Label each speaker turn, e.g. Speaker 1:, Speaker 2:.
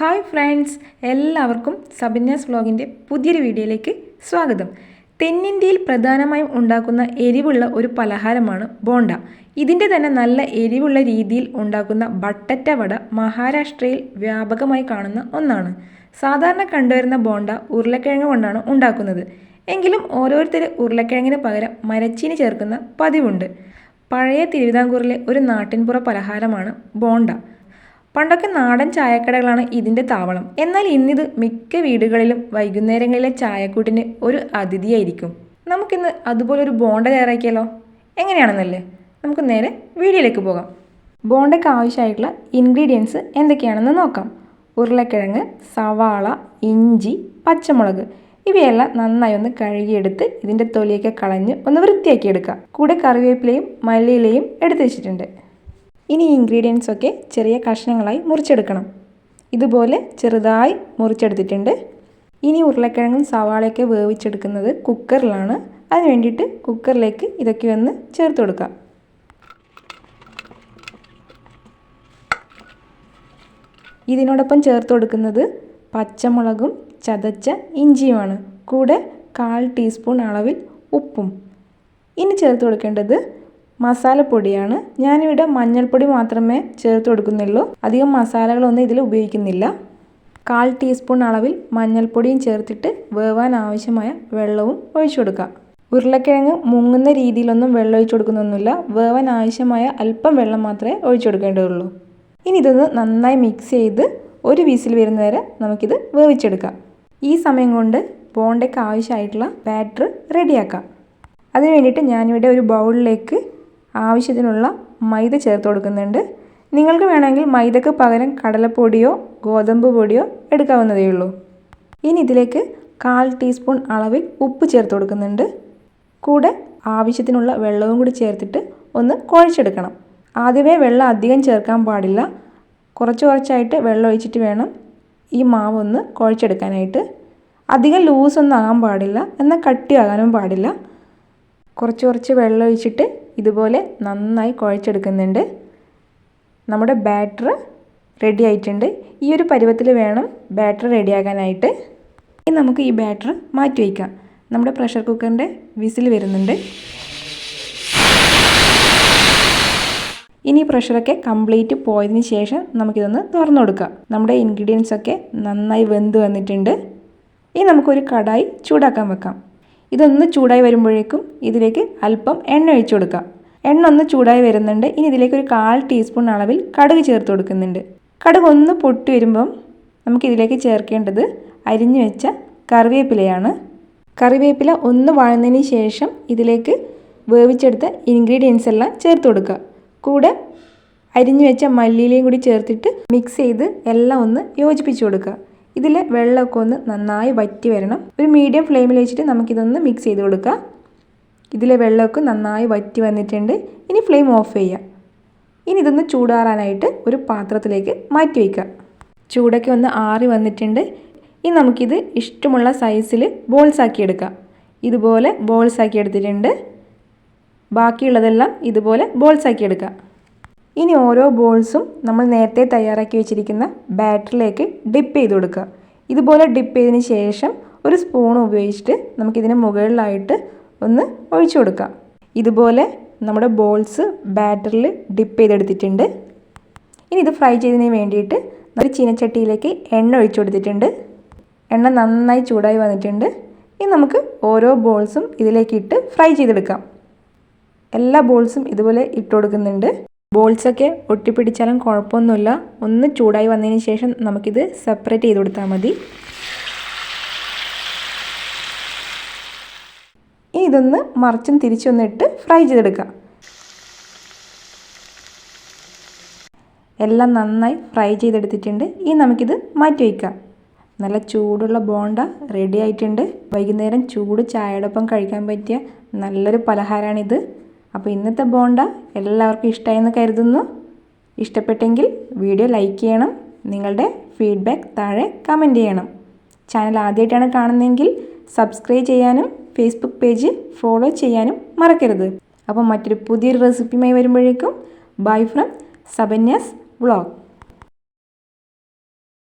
Speaker 1: Hi friends എല്ലാവർക്കും സബിന്യാസ് വ്ലോഗിന്റെ പുതിയൊരു വീഡിയോയിലേക്ക് സ്വാഗതം. തെന്നിന്ത്യയിൽ പ്രധാനമായും ഉണ്ടാക്കുന്ന എരിവുള്ള ഒരു പലഹാരമാണ് ബോണ്ട. ഇതിന്റെ തന്നെ നല്ല എരിവുള്ള രീതിയിൽ ഉണ്ടാക്കുന്ന ബട്ടറ്റ വട മഹാരാഷ്ട്രയിൽ വ്യാപകമായി കാണുന്ന ഒന്നാണ്. സാധാരണ കണ്ടുവരുന്ന ബോണ്ട ഉരുളക്കിഴങ്ങ് കൊണ്ടാണ് ഉണ്ടാക്കുന്നത്. എങ്കിലും ഓരോരുത്തർ ഉരുളക്കിഴങ്ങിന് പകരം മരച്ചീനി ചേർക്കുന്ന പതിവുണ്ട്. പഴയ തിരുവിതാംകൂറിലെ ഒരു നാട്ടിൻപുറ പലഹാരമാണ് ബോണ്ട. പണ്ടൊക്കെ നാടൻ ചായക്കടകളാണ് ഇതിന്റെ താവളം. എന്നാൽ ഇന്നിത് മിക്ക വീടുകളിലും വൈകുന്നേരങ്ങളിലെ ചായക്കൂട്ടിന് ഒരു അതിഥിയായിരിക്കും. നമുക്കിന്ന് അതുപോലെ ഒരു ബോണ്ട തയ്യാറാക്കിയാലോ? എങ്ങനെയാണെന്നല്ലേ? നമുക്ക് നേരെ വീഡിയോയിലേക്ക് പോകാം. ബോണ്ടയ്ക്ക് ആവശ്യമായിട്ടുള്ള ഇൻഗ്രീഡിയൻസ് എന്തൊക്കെയാണെന്ന് നോക്കാം. ഉരുളക്കിഴങ്ങ് സവാള ഇഞ്ചി പച്ചമുളക്. ഇവയെല്ലാം നന്നായി ഒന്ന് കഴുകിയെടുത്ത് ഇതിന്റെ തൊലിയൊക്കെ കളഞ്ഞ് ഒന്ന് വൃത്തിയാക്കി എടുക്കുക കൂടെ കറിവേപ്പിലയും മല്ലിയിലയും എടുത്ത് വെച്ചിട്ടുണ്ട്. ഇനി ഇൻഗ്രീഡിയൻസ് ഒക്കെ ചെറിയ കഷ്ണങ്ങളായി മുറിച്ചെടുക്കണം. ഇതുപോലെ ചെറുതായി മുറിച്ചെടുത്തിട്ടുണ്ട്. ഇനി ഉരുളക്കിഴങ്ങും സവാളയൊക്കെ വേവിച്ചെടുക്കുന്നത് കുക്കറിലാണ്. അതിന് വേണ്ടിയിട്ട് കുക്കറിലേക്ക് ഇതൊക്കെ ഒന്ന് ചേർത്ത് കൊടുക്കാം ഇതിനോടൊപ്പം ചേർത്ത് കൊടുക്കുന്നത് പച്ചമുളകും ചതച്ച ഇഞ്ചിയുമാണ്. കൂടെ കാൽ ടീസ്പൂൺ അളവിൽ ഉപ്പും. ഇനി ചേർത്ത് കൊടുക്കേണ്ടത് മസാലപ്പൊടിയാണ്. ഞാനിവിടെ മഞ്ഞൾപ്പൊടി മാത്രമേ ചേർത്ത് കൊടുക്കുന്നുള്ളൂ. അധികം മസാലകളൊന്നും ഇതിൽ ഉപയോഗിക്കുന്നില്ല. കാൽ ടീസ്പൂൺ അളവിൽ മഞ്ഞൾപ്പൊടിയും ചേർത്തിട്ട് വേവാൻ ആവശ്യമായ വെള്ളവും ഒഴിച്ചു കൊടുക്കുക ഉരുളക്കിഴങ്ങ് മുങ്ങുന്ന രീതിയിലൊന്നും വെള്ളം ഒഴിച്ചു കൊടുക്കുന്നൊന്നുമില്ല. വേവാൻ ആവശ്യമായ അല്പം വെള്ളം മാത്രമേ ഒഴിച്ചു കൊടുക്കേണ്ടതുള്ളൂ. ഇനി ഇതൊന്ന് നന്നായി മിക്സ് ചെയ്ത് ഒരു വീസിൽ വരുന്നവരെ നമുക്കിത് വേവിച്ചെടുക്കാം. ഈ സമയം കൊണ്ട് ബോണ്ടയ്ക്ക് ആവശ്യമായിട്ടുള്ള ബാറ്റർ റെഡിയാക്കാം. അതിന് വേണ്ടിയിട്ട് ഞാനിവിടെ ഒരു ബൗളിലേക്ക് ആവശ്യത്തിനുള്ള മൈദ ചേർത്ത് കൊടുക്കുന്നുണ്ട്. നിങ്ങൾക്ക് വേണമെങ്കിൽ മൈദക്ക് പകരം കടലപ്പൊടിയോ ഗോതമ്പ് പൊടിയോ എടുക്കാവുന്നതേ ഉള്ളൂ. ഇനി ഇതിലേക്ക് കാൽ ടീസ്പൂൺ അളവിൽ ഉപ്പ് ചേർത്ത് കൊടുക്കുന്നുണ്ട്. കൂടെ ആവശ്യത്തിനുള്ള വെള്ളവും കൂടി ചേർത്തിട്ട് ഒന്ന് കുഴച്ചെടുക്കണം. ആദ്യമേ വെള്ളം അധികം ചേർക്കാൻ പാടില്ല. കുറച്ച് കുറച്ചായിട്ട് വെള്ളം ഒഴിച്ചിട്ട് വേണം ഈ മാവ് ഒന്ന് കുഴച്ചെടുക്കാനായിട്ട്. അധികം ലൂസൊന്നും ആകാൻ പാടില്ല. എന്നാൽ കട്ടിയാകാനും പാടില്ല. കുറച്ച് കുറച്ച് വെള്ളം ഒഴിച്ചിട്ട് ഇതുപോലെ നന്നായി കുഴച്ചെടുക്കുന്നുണ്ട്. നമ്മുടെ ബാറ്റർ റെഡി ആയിട്ടുണ്ട്. ഈ ഒരു പരുവത്തിൽ വേണം ബാറ്റർ റെഡിയാകാനായിട്ട് ഇനി നമുക്ക് ഈ ബാറ്റർ മാറ്റി വയ്ക്കാം. നമ്മുടെ പ്രഷർ കുക്കറിന്റെ വിസിൽ വരുന്നുണ്ട്. ഇനി പ്രഷറൊക്കെ കംപ്ലീറ്റ് പോയതിന് ശേഷം നമുക്കിതൊന്ന് തുറന്നു കൊടുക്കാം. നമ്മുടെ ഇൻഗ്രീഡിയൻസ് ഒക്കെ നന്നായി വെന്ത് വന്നിട്ടുണ്ട്. ഇനി നമുക്കൊരു കടായി ചൂടാക്കാൻ വെക്കാം. ഇതൊന്ന് ചൂടായി വരുമ്പോഴേക്കും ഇതിലേക്ക് അല്പം എണ്ണ ഒഴിച്ചു കൊടുക്കാം. എണ്ണ ഒന്ന് ചൂടായി വരുന്നുണ്ട്. ഇനി ഇതിലേക്ക് ഒരു കാൽ ടീസ്പൂൺ അളവിൽ കടുക് ചേർത്ത് കൊടുക്കുന്നുണ്ട്. കടുക് ഒന്ന് പൊട്ടി വരുമ്പം നമുക്കിതിലേക്ക് ചേർക്കേണ്ടത് അരിഞ്ഞു വെച്ച കറിവേപ്പിലയാണ്. കറിവേപ്പില ഒന്ന് വഴന്നതിന് ശേഷം ഇതിലേക്ക് വേവിച്ചെടുത്ത ഇൻഗ്രീഡിയൻസ് എല്ലാം ചേർത്ത് കൊടുക്കുക. കൂടെ അരിഞ്ഞു വെച്ച മല്ലിയിലയും കൂടി ചേർത്തിട്ട് മിക്സ് ചെയ്ത് എല്ലാം ഒന്ന് യോജിപ്പിച്ച് കൊടുക്കുക. ഇതിൽ വെള്ളമൊക്കെ ഒന്ന് നന്നായി വറ്റി വരണം. ഒരു മീഡിയം ഫ്ലെയിമിൽ വെച്ചിട്ട് നമുക്കിതൊന്ന് മിക്സ് ചെയ്ത് കൊടുക്കാം. ഇതിലെ വെള്ളമൊക്കെ നന്നായി വറ്റി വന്നിട്ടുണ്ട്. ഇനി ഫ്ലെയിം ഓഫ് ചെയ്യാം. ഇനി ഇതൊന്ന് ചൂടാറാനായിട്ട് ഒരു പാത്രത്തിലേക്ക് മാറ്റി വയ്ക്കുക ചൂടൊക്കെ ഒന്ന് ആറി വന്നിട്ടുണ്ട്. ഇനി നമുക്കിത് ഇഷ്ടമുള്ള സൈസിൽ ബോൾസ് ആക്കി എടുക്കാം. ഇതുപോലെ ബോൾസ് ആക്കി എടുത്തിട്ടുണ്ട്. ബാക്കിയുള്ളതെല്ലാം ഇതുപോലെ ബോൾസ് ആക്കി എടുക്കുക ഇനി ഓരോ ബോൾസും നമ്മൾ നേരത്തെ തയ്യാറാക്കി വെച്ചിരിക്കുന്ന ബാറ്ററിലേക്ക് ഡിപ്പ് ചെയ്ത് കൊടുക്കുക. ഇതുപോലെ ഡിപ്പ് ചെയ്തതിന് ശേഷം ഒരു സ്പൂൺ ഉപയോഗിച്ചിട്ട് നമുക്കിതിന് മുകളിലായിട്ട് ഒന്ന് ഒഴിച്ചു കൊടുക്കാം ഇതുപോലെ നമ്മുടെ ബോൾസ് ബാറ്ററിൽ ഡിപ്പ് ചെയ്തെടുത്തിട്ടുണ്ട്. ഇനി ഇത് ഫ്രൈ ചെയ്തതിന് വേണ്ടിയിട്ട് ഒരു ചീനച്ചട്ടിയിലേക്ക് എണ്ണ ഒഴിച്ചു കൊടുത്തിട്ടുണ്ട്. എണ്ണ നന്നായി ചൂടായി വന്നിട്ടുണ്ട്. ഇനി നമുക്ക് ഓരോ ബോൾസും ഇതിലേക്ക് ഇട്ട് ഫ്രൈ ചെയ്തെടുക്കാം. എല്ലാ ബോൾസും ഇതുപോലെ ഇട്ട് കൊടുക്കുന്നുണ്ട്. ബോൾസൊക്കെ ഒട്ടിപ്പിടിച്ചാലും കുഴപ്പമൊന്നുമില്ല. ഒന്ന് ചൂടായി വന്നതിന് ശേഷം നമുക്കിത് സെപ്പറേറ്റ് ചെയ്ത് കൊടുത്താൽ മതി. ഇനി ഇതൊന്ന് മറിച്ചും തിരിച്ചൊന്നിട്ട് ഫ്രൈ ചെയ്തെടുക്കാം എല്ലാം നന്നായി ഫ്രൈ ചെയ്തെടുത്തിട്ടുണ്ട്. ഇനി നമുക്കിത് മാറ്റി വയ്ക്കാം. നല്ല ചൂടുള്ള ബോണ്ട റെഡി ആയിട്ടുണ്ട്. വൈകുന്നേരം ചൂട് ചായയോടൊപ്പം കഴിക്കാൻ പറ്റിയ നല്ലൊരു പലഹാരമാണിത് അപ്പോൾ ഇന്നത്തെ ബോണ്ട എല്ലാവർക്കും ഇഷ്ടമായെന്ന് കരുതുന്നു. ഇഷ്ടപ്പെട്ടെങ്കിൽ വീഡിയോ ലൈക്ക് ചെയ്യണം നിങ്ങളുടെ ഫീഡ്ബാക്ക് താഴെ കമന്റ് ചെയ്യണം. ചാനൽ ആദ്യമായിട്ടാണ് കാണുന്നതെങ്കിൽ സബ്സ്ക്രൈബ് ചെയ്യാനും ഫേസ്ബുക്ക് പേജ് ഫോളോ ചെയ്യാനും മറക്കരുത്. അപ്പോൾ മറ്റൊരു പുതിയൊരു റെസിപ്പിയുമായി വരുമ്പോഴേക്കും ബൈ ഫ്രം സബന്യാസ് വ്ളോഗ്